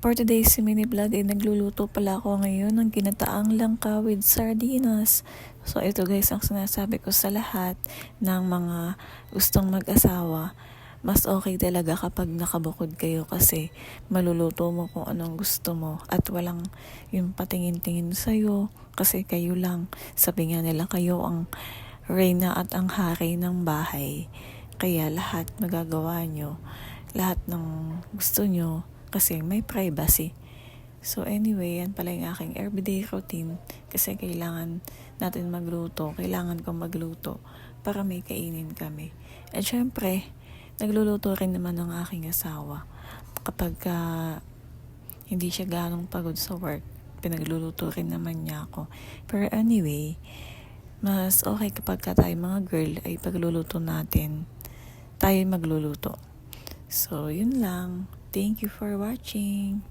For today's mini vlog ay nagluluto pala ako ngayon ng ginataang langka with sardinas. So ito guys ang sinasabi ko sa lahat ng mga gustong mag-asawa. Mas okay talaga kapag nakabukod kayo kasi maluluto mo kung anong gusto mo at walang yung patingin-tingin sa'yo kasi kayo lang. Sabi nga nila kayo ang reyna at ang hari ng bahay. Kaya lahat magagawa nyo. Lahat ng gusto nyo kasi may privacy. So anyway, yan pala yung aking everyday routine kasi kailangan natin magluto, kailangan kong magluto para may kainin kami. At syempre, nagluluto rin naman ng aking asawa. Kapag ah, hindi siya ganong pagod sa work, pinagluluto rin naman niya ako. Pero anyway, mas okay kapag ka tayo mga girl ay pagluluto natin, tayo magluluto. So, yun lang. Thank you for watching.